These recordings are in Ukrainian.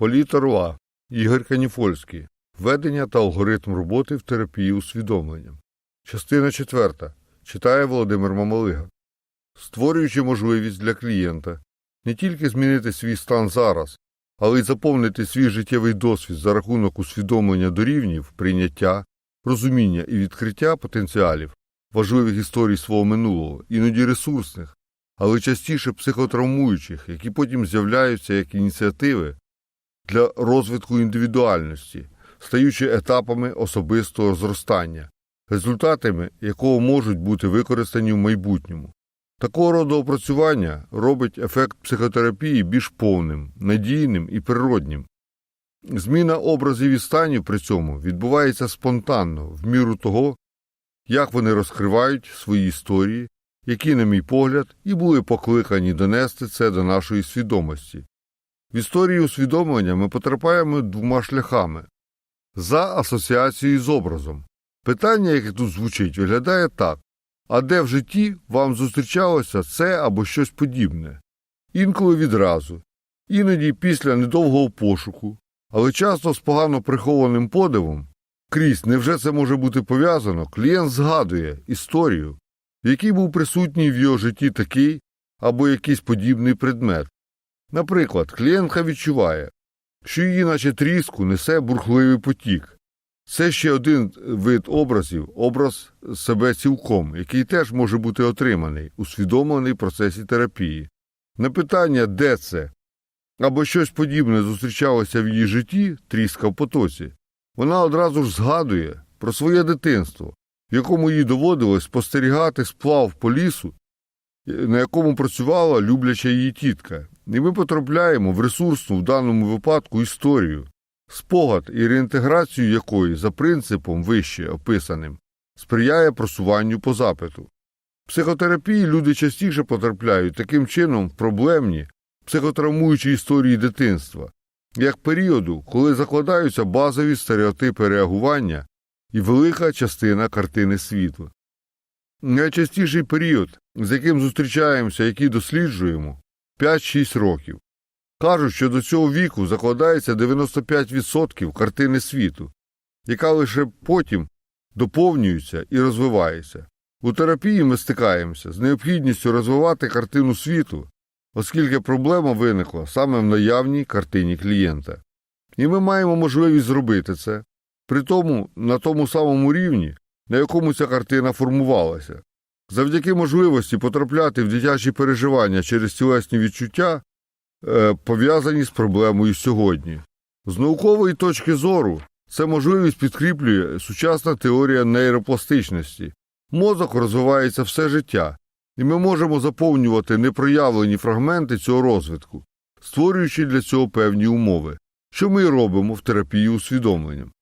Політорла Ігор Каніфольський. Введення та алгоритм роботи в терапії усвідомленням. Частина 4. Читає Володимир Мамалига. Створюючи можливість для клієнта не тільки змінити свій стан зараз, але й заповнити свій життєвий досвід за рахунок усвідомлення до рівнів, прийняття, розуміння і відкриття потенціалів, важливих історій свого минулого, іноді ресурсних, але частіше психотравмуючих, які потім з'являються як ініціативи для розвитку індивідуальності, стаючи етапами особистого зростання, результатами якого можуть бути використані в майбутньому. Такого роду опрацювання робить ефект психотерапії більш повним, надійним і природнім. Зміна образів і станів при цьому відбувається спонтанно, в міру того, як вони розкривають свої історії, які, на мій погляд, і були покликані донести це до нашої свідомості. В історії усвідомлення ми потрапляємо двома шляхами за асоціацією з образом. Питання, яке тут звучить, виглядає так а де в житті вам зустрічалося це або щось подібне? Інколи відразу, іноді після недовгого пошуку, але часто з погано прихованим подивом, крізь невже це може бути пов'язано, клієнт згадує історію, в якій був присутній в його житті такий або якийсь подібний предмет. Наприклад, клієнтка відчуває, що її, наче тріску, несе бурхливий потік. Це ще один вид образів, образ себе цілком, який теж може бути отриманий, усвідомлений в процесі терапії. На питання, де це, або щось подібне зустрічалося в її житті, тріска в потоці, вона одразу ж згадує про своє дитинство, в якому їй доводилось спостерігати сплав по лісу, на якому працювала любляча її тітка, і ми потрапляємо в ресурсну в даному випадку історію спогад і реінтеграцію якої за принципом вище описаним сприяє просуванню по запиту. В психотерапії люди частіше потрапляють таким чином в проблемні, психотравмуючі історії дитинства, як періоду, коли закладаються базові стереотипи реагування і велика частина картини світу. Найчастіший період, з яким зустрічаємося, який досліджуємо 5-6 років. Кажуть, що до цього віку закладається 95% картини світу, яка лише потім доповнюється і розвивається. У терапії ми стикаємося з необхідністю розвивати картину світу, оскільки проблема виникла саме в наявній картині клієнта. І ми маємо можливість зробити це, при тому на тому самому рівні, на якому ця картина формувалася. Завдяки можливості потрапляти в дитячі переживання через тілесні відчуття. Е, пов'язані з проблемою сьогодні. З наукової точки зору це можливість підкріплює сучасна теорія нейропластичності. Мозок розвивається все життя, і ми можемо заповнювати непроявлені фрагменти цього розвитку, створюючи для цього певні умови, що ми робимо в терапії усвідомленням.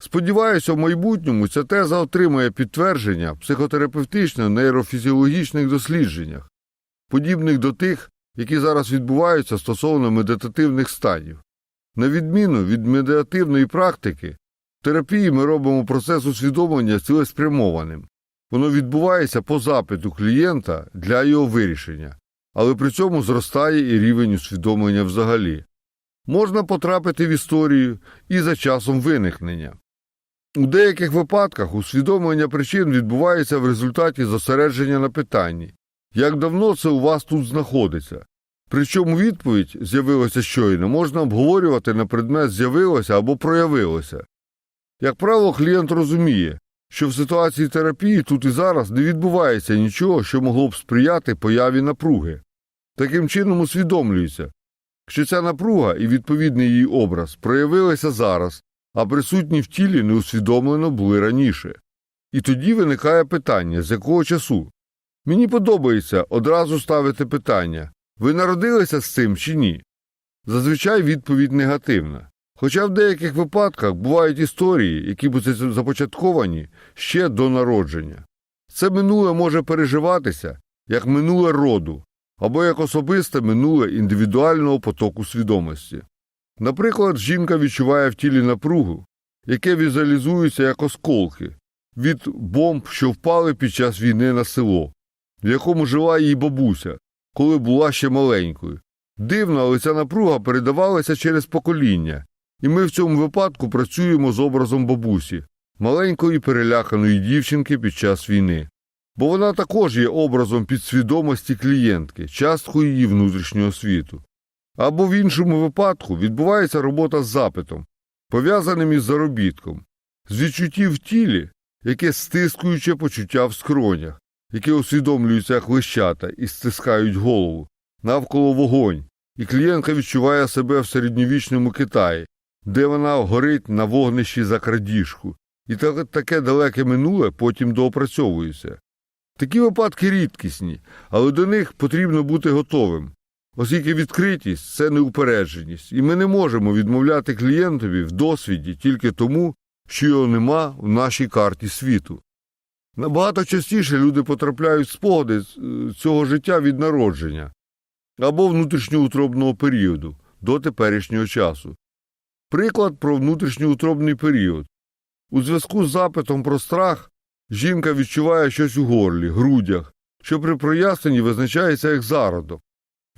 Сподіваюся, в майбутньому ця теза отримає підтвердження в психотерапевтично-нейрофізіологічних дослідженнях, подібних до тих, які зараз відбуваються стосовно медитативних станів. На відміну від медитативної практики, в терапії ми робимо процес усвідомлення цілеспрямованим. Воно відбувається по запиту клієнта для його вирішення, але при цьому зростає і рівень усвідомлення взагалі. Можна потрапити в історію і за часом виникнення. У деяких випадках усвідомлення причин відбувається в результаті зосередження на питанні, як давно це у вас тут знаходиться? Причому відповідь з'явилася щойно, можна обговорювати на предмет з'явилося або проявилося. Як правило, клієнт розуміє, що в ситуації терапії тут і зараз не відбувається нічого, що могло б сприяти появі напруги. Таким чином усвідомлюється, що ця напруга і відповідний її образ проявилися зараз, а присутні в тілі неусвідомлено були раніше. І тоді виникає питання, з якого часу Мені подобається одразу ставити питання ви народилися з цим чи ні? Зазвичай відповідь негативна. Хоча в деяких випадках бувають історії, які будуть започатковані ще до народження. Це минуле може переживатися як минуле роду або як особисте минуле індивідуального потоку свідомості. Наприклад, жінка відчуває в тілі напругу, яке візуалізується як осколки від бомб, що впали під час війни на село в якому жила її бабуся, коли була ще маленькою, Дивно, але ця напруга передавалася через покоління, і ми в цьому випадку працюємо з образом бабусі, маленької переляканої дівчинки під час війни. Бо вона також є образом підсвідомості клієнтки, часткою її внутрішнього світу. Або в іншому випадку відбувається робота з запитом, пов'язаним із заробітком, з відчуттів в тілі, яке стискуюче почуття в скронях, які усвідомлюються як лищата і стискають голову, навколо вогонь, і клієнтка відчуває себе в середньовічному Китаї, де вона горить на вогнищі за крадіжку, і таке далеке минуле потім доопрацьовується. Такі випадки рідкісні, але до них потрібно бути готовим, оскільки відкритість це неупередженість, і ми не можемо відмовляти клієнтові в досвіді тільки тому, що його нема в нашій карті світу. Набагато частіше люди потрапляють в спогади е, цього життя від народження або внутрішньоутробного періоду до теперішнього часу. Приклад про внутрішньоутробний період. У зв'язку з запитом про страх жінка відчуває щось у горлі, грудях, що при проясненні визначається як зародок,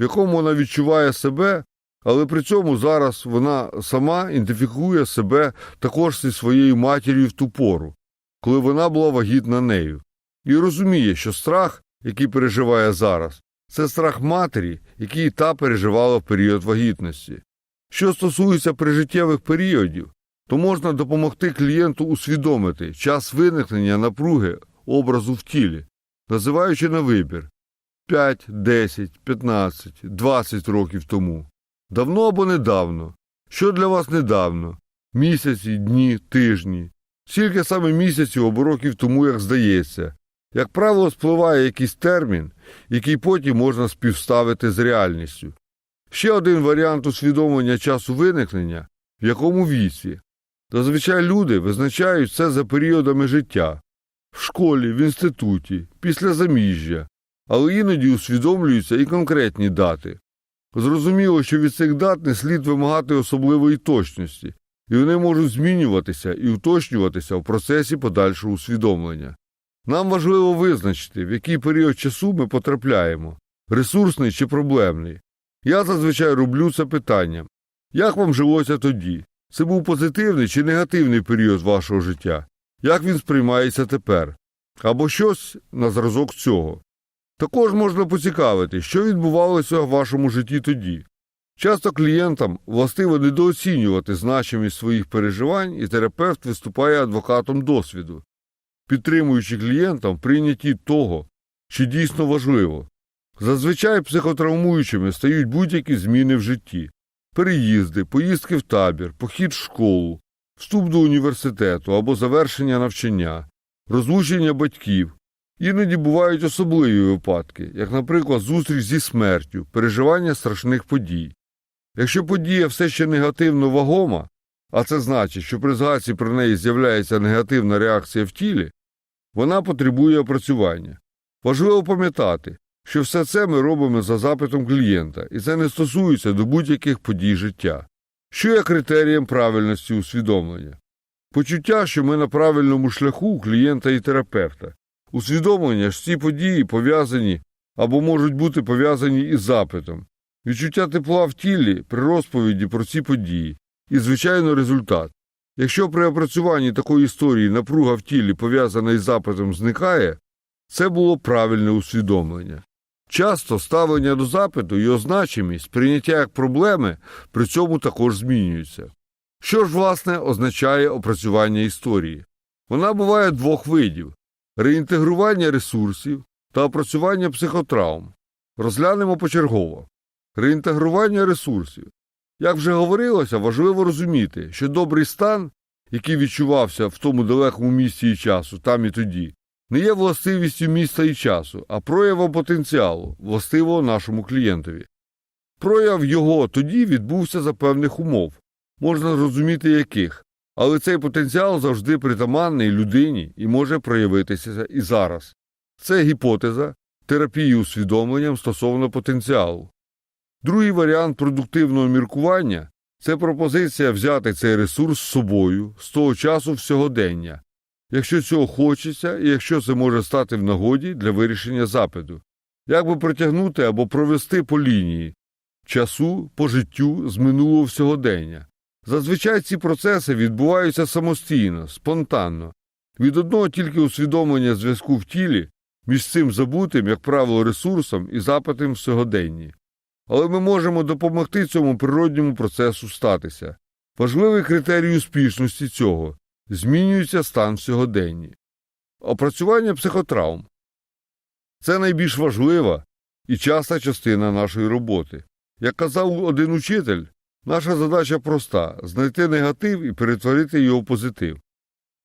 в якому вона відчуває себе, але при цьому зараз вона сама ідентифікує себе також зі своєю матір'ю в ту пору, коли вона була вагітна нею, і розуміє, що страх, який переживає зараз, це страх матері, який та переживала в період вагітності. Що стосується прижиттєвих періодів, то можна допомогти клієнту усвідомити час виникнення напруги образу в тілі, називаючи на вибір 5, 10, 15, 20 років тому. Давно або недавно. Що для вас недавно? Місяці, дні, тижні. Скільки саме місяців або років тому, як здається. Як правило, спливає якийсь термін, який потім можна співставити з реальністю. Ще один варіант усвідомлення часу виникнення, в якому віці. Зазвичай люди визначають це за періодами життя в школі, в інституті, після заміжжя, але іноді усвідомлюються і конкретні дати. Зрозуміло, що від цих дат не слід вимагати особливої точності, і вони можуть змінюватися і уточнюватися в процесі подальшого усвідомлення. Нам важливо визначити, в який період часу ми потрапляємо ресурсний чи проблемний. Я зазвичай роблю це питанням як вам жилося тоді? Це був позитивний чи негативний період вашого життя? Як він сприймається тепер? Або щось на зразок цього. Також можна поцікавити, що відбувалося в вашому житті тоді. Часто клієнтам властиво недооцінювати значимість своїх переживань, і терапевт виступає адвокатом досвіду, підтримуючи клієнта в прийнятті того, що дійсно важливо. Зазвичай психотравмуючими стають будь-які зміни в житті переїзди, поїздки в табір, похід в школу, вступ до університету або завершення навчання, розлучення батьків. Іноді бувають особливі випадки, як, наприклад, зустріч зі смертю, переживання страшних подій. Якщо подія все ще негативно вагома, а це значить, що при згадці про неї з'являється негативна реакція в тілі, вона потребує опрацювання. Важливо пам'ятати, що все це ми робимо за запитом клієнта, і це не стосується до будь-яких подій життя. Що є критерієм правильності усвідомлення? Почуття, що ми на правильному шляху клієнта і терапевта. Усвідомлення, що ці події пов'язані або можуть бути пов'язані із запитом, відчуття тепла в тілі при розповіді про ці події, і, звичайно, результат. Якщо при опрацюванні такої історії напруга в тілі пов'язана із запитом зникає, це було правильне усвідомлення. Часто ставлення до запиту його значимість, прийняття як проблеми при цьому також змінюються. Що ж, власне, означає опрацювання історії? Вона буває двох видів реінтегрування ресурсів та опрацювання психотравм. Розглянемо почергово. Реінтегрування ресурсів. Як вже говорилося, важливо розуміти, що добрий стан, який відчувався в тому далекому місці і часу, там і тоді, не є властивістю міста і часу, а проявом потенціалу, властивого нашому клієнтові. Прояв його тоді відбувся за певних умов, можна зрозуміти яких, але цей потенціал завжди притаманний людині і може проявитися і зараз. Це гіпотеза терапії усвідомленням стосовно потенціалу. Другий варіант продуктивного міркування це пропозиція взяти цей ресурс з собою з того часу в сьогодення, якщо цього хочеться і якщо це може стати в нагоді для вирішення запиту, як би протягнути або провести по лінії, часу по життю з минулого всьогодення. Зазвичай ці процеси відбуваються самостійно, спонтанно, від одного тільки усвідомлення зв'язку в тілі між цим забутим, як правило, ресурсом і запитом в сьогоденні. Але ми можемо допомогти цьому природньому процесу статися. Важливий критерій успішності цього змінюється стан сьогоденні. Опрацювання психотравм це найбільш важлива і часта частина нашої роботи. Як казав один учитель, наша задача проста знайти негатив і перетворити його в позитив.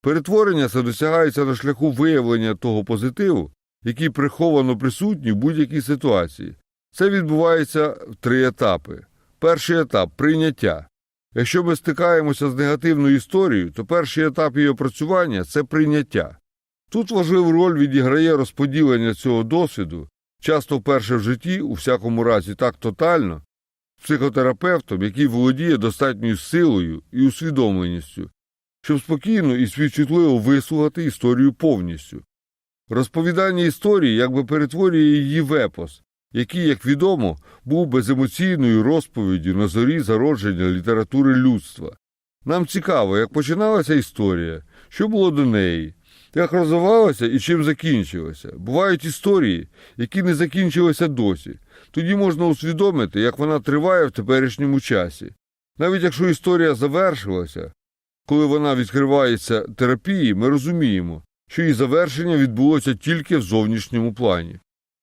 Перетворення це досягається на шляху виявлення того позитиву, який приховано присутній в будь-якій ситуації. Це відбувається в три етапи. Перший етап прийняття. Якщо ми стикаємося з негативною історією, то перший етап її опрацювання це прийняття. Тут важливу роль відіграє розподілення цього досвіду, часто вперше в житті, у всякому разі так тотально, психотерапевтом, який володіє достатньою силою і усвідомленістю, щоб спокійно і співчутливо вислухати історію повністю. Розповідання історії якби перетворює її в епос, який, як відомо, був беземоційною розповіддю на зорі зародження літератури людства. Нам цікаво, як починалася історія, що було до неї, як розвивалася і чим закінчилася. Бувають історії, які не закінчилися досі. Тоді можна усвідомити, як вона триває в теперішньому часі. Навіть якщо історія завершилася, коли вона відкривається терапії, ми розуміємо, що її завершення відбулося тільки в зовнішньому плані.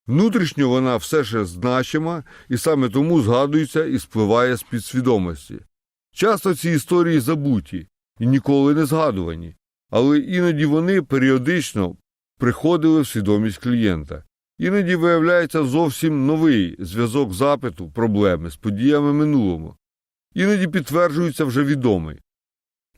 Внутрішньо вона все ще значима і саме тому згадується і спливає з підсвідомості. Часто ці історії забуті і ніколи не згадувані, але іноді вони періодично приходили в свідомість клієнта. Іноді виявляється зовсім новий зв'язок запиту проблеми з подіями минулого, іноді підтверджується вже відомий.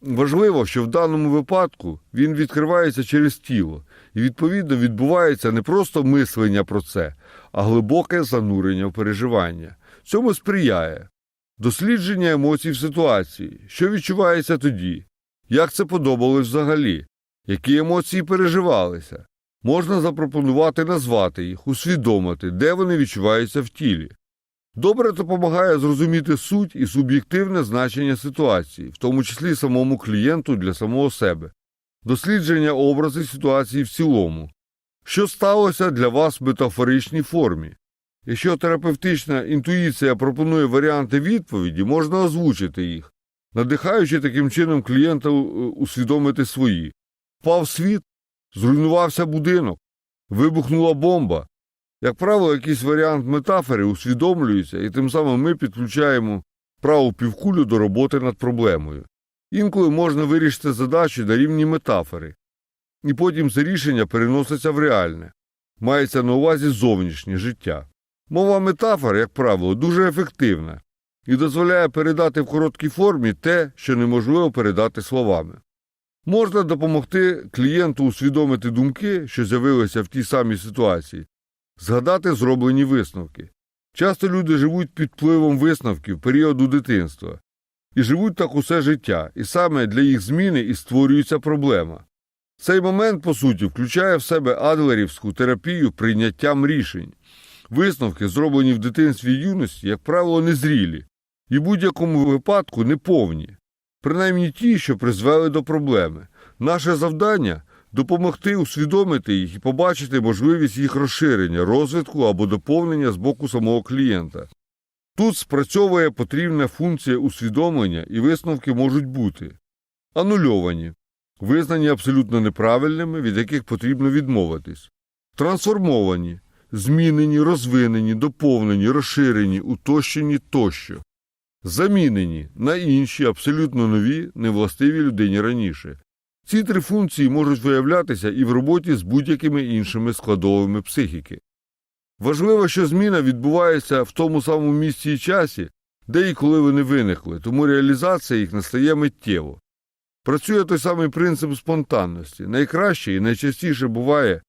Важливо, що в даному випадку він відкривається через тіло, і, відповідно, відбувається не просто мислення про це, а глибоке занурення в переживання. Цьому сприяє дослідження емоцій в ситуації, що відчувається тоді, як це подобалось взагалі, які емоції переживалися. Можна запропонувати назвати їх, усвідомити, де вони відчуваються в тілі. Добре допомагає зрозуміти суть і суб'єктивне значення ситуації, в тому числі самому клієнту для самого себе, дослідження образів ситуації в цілому, що сталося для вас в метафоричній формі. Якщо терапевтична інтуїція пропонує варіанти відповіді, можна озвучити їх, надихаючи таким чином клієнта усвідомити свої. Впав світ, зруйнувався будинок, вибухнула бомба. Як правило, якийсь варіант метафори усвідомлюється, і тим самим ми підключаємо праву півкулю до роботи над проблемою. Інколи можна вирішити задачу на рівні метафори, і потім це рішення переноситься в реальне, мається на увазі зовнішнє життя. Мова метафор, як правило, дуже ефективна і дозволяє передати в короткій формі те, що неможливо передати словами. Можна допомогти клієнту усвідомити думки, що з'явилися в тій самій ситуації, згадати зроблені висновки. Часто люди живуть під впливом висновків періоду дитинства і живуть так усе життя, і саме для їх зміни і створюється проблема. Цей момент, по суті, включає в себе адлерівську терапію прийняттям рішень. Висновки, зроблені в дитинстві і юності, як правило, незрілі і в будь-якому випадку неповні, принаймні ті, що призвели до проблеми. Наше завдання допомогти усвідомити їх і побачити можливість їх розширення, розвитку або доповнення з боку самого клієнта. Тут спрацьовує потрібна функція усвідомлення, і висновки можуть бути анульовані, визнані абсолютно неправильними, від яких потрібно відмовитись, трансформовані, змінені, розвинені, доповнені, розширені, утощені тощо, замінені на інші абсолютно нові, невластиві людині раніше. Ці три функції можуть виявлятися і в роботі з будь-якими іншими складовими психіки. Важливо, що зміна відбувається в тому самому місці і часі, де і коли вони виникли, тому реалізація їх настає миттєво. Працює той самий принцип спонтанності. Найкраще і найчастіше буває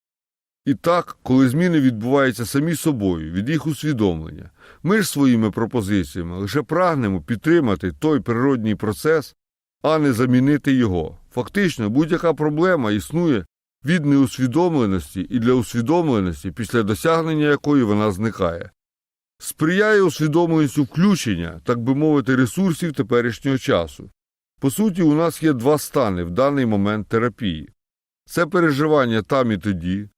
і так, коли зміни відбуваються самі собою, від їх усвідомлення. Ми ж своїми пропозиціями лише прагнемо підтримати той природній процес, а не замінити його. Фактично, будь-яка проблема існує від неусвідомленості і для усвідомленості, після досягнення якої вона зникає. сприяє усвідомленістю включення, так би мовити, ресурсів теперішнього часу. По суті, у нас є два стани в даний момент терапії це переживання там і тоді,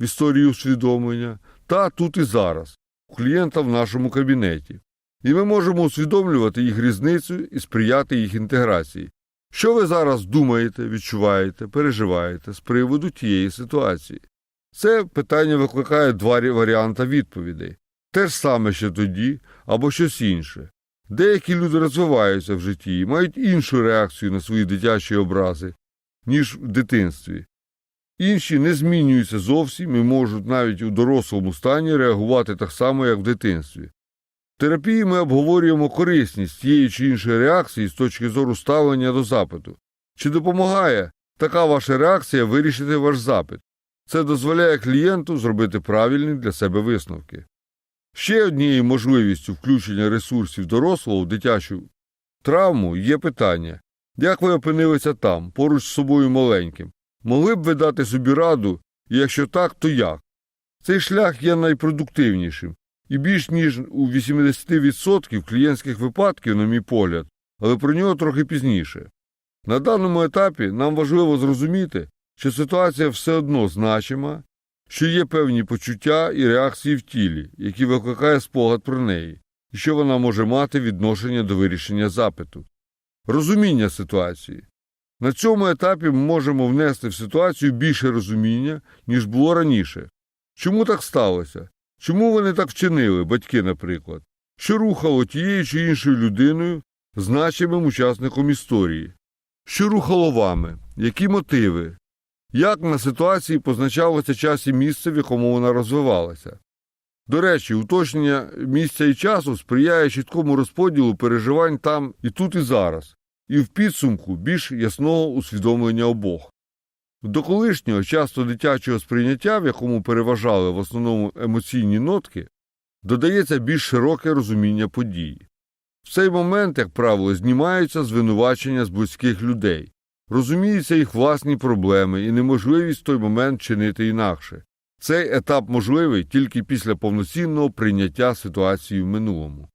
в історії усвідомлення, та тут і зараз, у клієнта в нашому кабінеті. І ми можемо усвідомлювати їх різницю і сприяти їх інтеграції. Що ви зараз думаєте, відчуваєте, переживаєте з приводу тієї ситуації? Це питання викликає два варіанти відповідей те ж саме, що тоді, або щось інше. Деякі люди розвиваються в житті і мають іншу реакцію на свої дитячі образи, ніж в дитинстві. Інші не змінюються зовсім і можуть навіть у дорослому стані реагувати так само, як в дитинстві. В терапії ми обговорюємо корисність тієї чи іншої реакції з точки зору ставлення до запиту. Чи допомагає така ваша реакція вирішити ваш запит? Це дозволяє клієнту зробити правильні для себе висновки. Ще однією можливістю включення ресурсів дорослого в дитячу травму є питання, як ви опинилися там, поруч з собою маленьким? Могли б ви дати собі раду, і якщо так, то як? Цей шлях є найпродуктивнішим, і більш ніж у 80% клієнтських випадків, на мій погляд, але про нього трохи пізніше. На даному етапі нам важливо зрозуміти, що ситуація все одно значима, що є певні почуття і реакції в тілі, які викликає спогад про неї, і що вона може мати відношення до вирішення запиту. Розуміння ситуації. На цьому етапі ми можемо внести в ситуацію більше розуміння, ніж було раніше. Чому так сталося? Чому вони так вчинили, батьки, наприклад? Що рухало тією чи іншою людиною, значимим учасником історії? Що рухало вами? Які мотиви? Як на ситуації позначалося час і місце, в якому вона розвивалася? До речі, уточнення місця і часу сприяє чіткому розподілу переживань там і тут і зараз, і в підсумку більш ясного усвідомлення обох. До колишнього часто дитячого сприйняття, в якому переважали в основному емоційні нотки, додається більш широке розуміння події. В цей момент, як правило, знімаються звинувачення з близьких людей, розуміються їх власні проблеми і неможливість в той момент чинити інакше. Цей етап можливий тільки після повноцінного прийняття ситуації в минулому.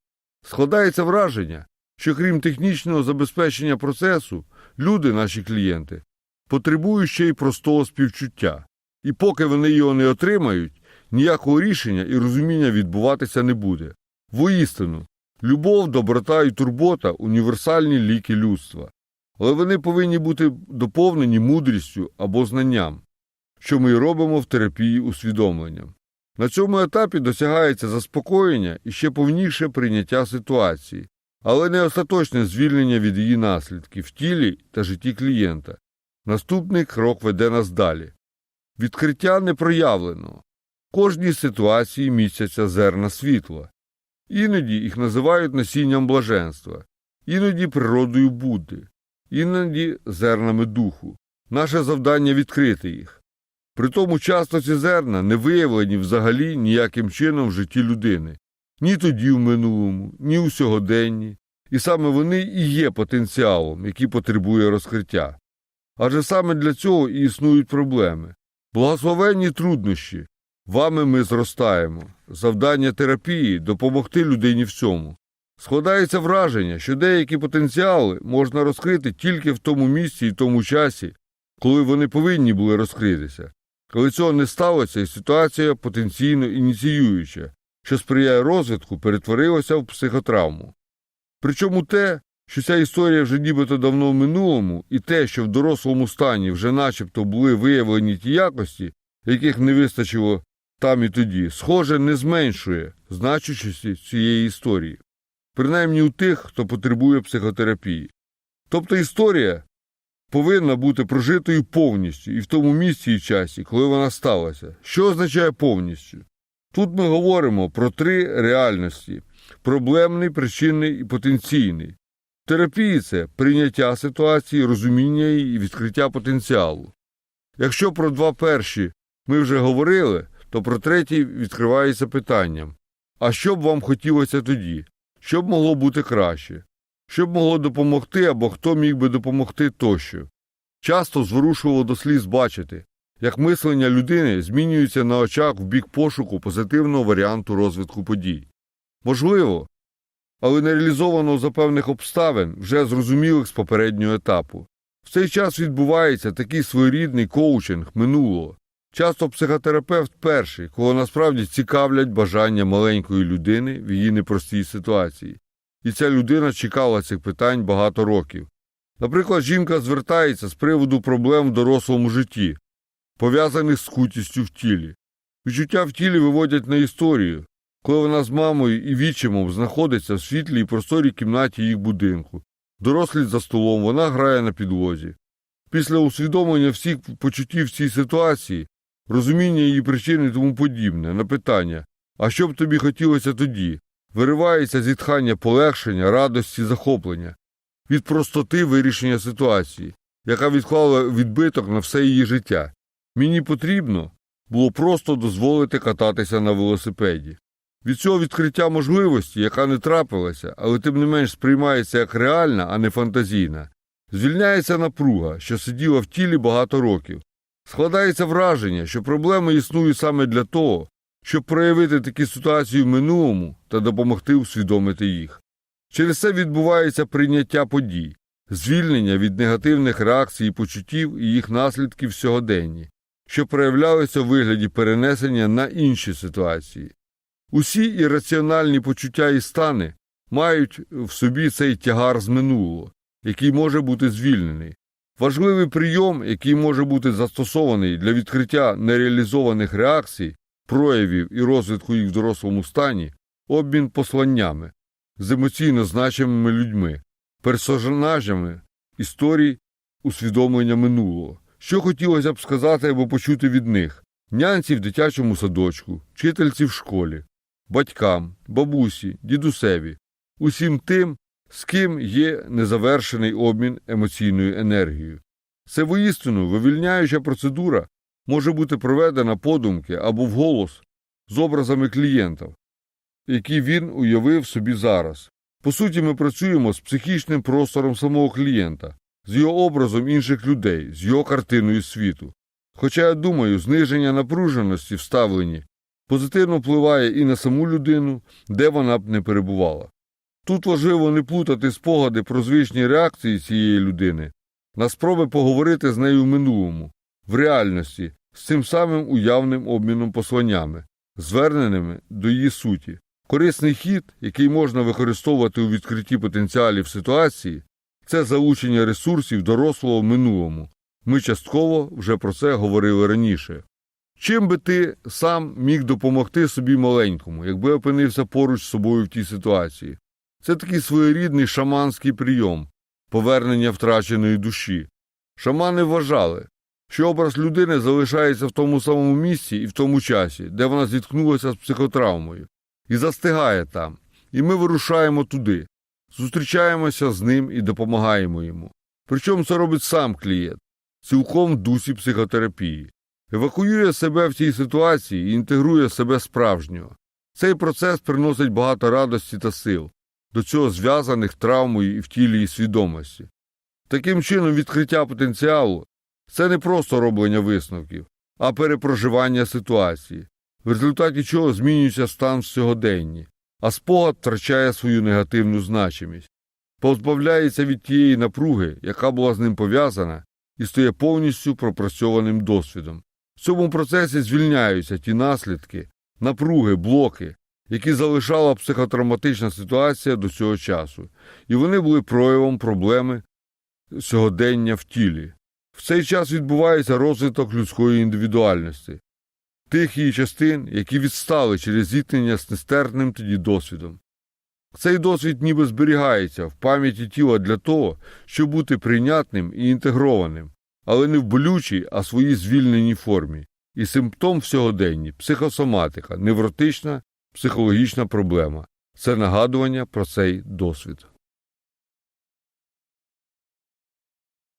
Складається враження, що крім технічного забезпечення процесу, люди, наші клієнти, потребують ще й простого співчуття, і поки вони його не отримають, ніякого рішення і розуміння відбуватися не буде. Воістину, любов, доброта і турбота універсальні ліки людства, але вони повинні бути доповнені мудрістю або знанням, що ми й робимо в терапії усвідомленням. На цьому етапі досягається заспокоєння і ще повніше прийняття ситуації, але не остаточне звільнення від її наслідків в тілі та житті клієнта. Наступний крок веде нас далі. Відкриття непроявленого. Кожній ситуації містяться зерна світла. Іноді їх називають насінням блаженства, іноді природою Будди, іноді зернами духу. Наше завдання відкрити їх. Притому часто ці зерна не виявлені взагалі ніяким чином в житті людини, ні тоді в минулому, ні у сьогоденні, і саме вони і є потенціалом, який потребує розкриття. Адже саме для цього і існують проблеми. Благословенні труднощі. Вами ми зростаємо. Завдання терапії допомогти людині в цьому. Складається враження, що деякі потенціали можна розкрити тільки в тому місці і тому часі, коли вони повинні були розкритися. Коли цього не сталося, і ситуація потенційно ініціююча, що сприяє розвитку, перетворилася в психотравму. Причому те, що ця історія вже нібито давно в минулому, і те, що в дорослому стані вже начебто були виявлені ті якості, яких не вистачило там і тоді, схоже, не зменшує значущості цієї історії, принаймні у тих, хто потребує психотерапії. Тобто історія повинна бути прожитою повністю і в тому місці і часі, коли вона сталася. Що означає повністю? Тут ми говоримо про три реальності проблемний, причинний і потенційний. В терапії це прийняття ситуації, розуміння її і відкриття потенціалу. Якщо про два перші ми вже говорили, то про третій відкривається питанням а що б вам хотілося тоді? Що б могло бути краще? Що б могло допомогти або хто міг би допомогти тощо? Часто зворушувало до сліз бачити, як мислення людини змінюється на очах в бік пошуку позитивного варіанту розвитку подій. Можливо, але не реалізовано за певних обставин, вже зрозумілих з попереднього етапу. В цей час відбувається такий своєрідний коучинг минулого. Часто психотерапевт перший, кого насправді цікавлять бажання маленької людини в її непростій ситуації. І ця людина чекала цих питань багато років. Наприклад, жінка звертається з приводу проблем в дорослому житті, пов'язаних з скутістю в тілі. Відчуття в тілі виводять на історію, коли вона з мамою і відчимом знаходиться в світлій і просторій кімнаті їх будинку. Дорослі за столом, вона грає на підлозі. Після усвідомлення всіх почуттів в цій ситуації, розуміння її причин і тому подібне, на питання а що б тобі хотілося тоді? Виривається зітхання полегшення, радості, захоплення від простоти вирішення ситуації, яка відклала відбиток на все її життя. Мені потрібно було просто дозволити кататися на велосипеді. Від цього відкриття можливості, яка не трапилася, але тим не менш сприймається як реальна, а не фантазійна, звільняється напруга, що сиділа в тілі багато років. Складається враження, що проблеми існують саме для того, щоб проявити такі ситуації в минулому та допомогти усвідомити їх. Через це відбувається прийняття подій, звільнення від негативних реакцій і почуттів і їх наслідків сьогоденні, що проявлялися у вигляді перенесення на інші ситуації. Усі ірраціональні почуття і стани мають в собі цей тягар з минулого, який може бути звільнений. Важливий прийом, який може бути застосований для відкриття нереалізованих реакцій, проявів і розвитку їх в дорослому стані, обмін посланнями з емоційно значимими людьми, персонажами історій усвідомлення минулого. Що хотілося б сказати або почути від них нянці в дитячому садочку, вчительці в школі, батькам, бабусі, дідусеві, усім тим, з ким є незавершений обмін емоційною енергією. Це воістину вивільняюча процедура може бути проведена подумки або вголос з образами клієнтів, які він уявив собі зараз. По суті, ми працюємо з психічним простором самого клієнта, з його образом інших людей, з його картиною світу. Хоча я думаю, зниження напруженості в ставленні позитивно впливає і на саму людину, де вона б не перебувала. Тут важливо не плутати спогади про звичні реакції цієї людини, на спроби поговорити з нею в минулому, в реальності, з цим самим уявним обміном посланнями, зверненими до її суті. Корисний хід, який можна використовувати у відкритті потенціалів ситуації, це залучення ресурсів дорослого в минулому. Ми частково вже про це говорили раніше. Чим би ти сам міг допомогти собі маленькому, якби опинився поруч з собою в тій ситуації? Це такий своєрідний шаманський прийом повернення втраченої душі. Шамани вважали, що образ людини залишається в тому самому місці і в тому часі, де вона зіткнулася з психотравмою, і застигає там, і ми вирушаємо туди, зустрічаємося з ним і допомагаємо йому. Причому це робить сам клієнт, цілком в дусі психотерапії, евакуює себе в цій ситуації і інтегрує себе справжнього. Цей процес приносить багато радості та сил, до цього зв'язаних травмою і в тілі і свідомості. Таким чином, відкриття потенціалу це не просто роблення висновків, а перепроживання ситуації, в результаті чого змінюється стан в сьогоденні, а спогад втрачає свою негативну значимість, позбавляється від тієї напруги, яка була з ним пов'язана, і стає повністю пропрацьованим досвідом. В цьому процесі звільняються ті наслідки, напруги, блоки, які залишала психотравматична ситуація до цього часу, і вони були проявом проблеми сьогодення в тілі. В цей час відбувається розвиток людської індивідуальності, тих її частин, які відстали через зіткнення з нестерпним тоді досвідом. Цей досвід ніби зберігається в пам'яті тіла для того, щоб бути прийнятним і інтегрованим, але не в болючій, а своїй звільненій формі. І симптом в сьогоденні психосоматика, невротична, психологічна проблема це нагадування про цей досвід.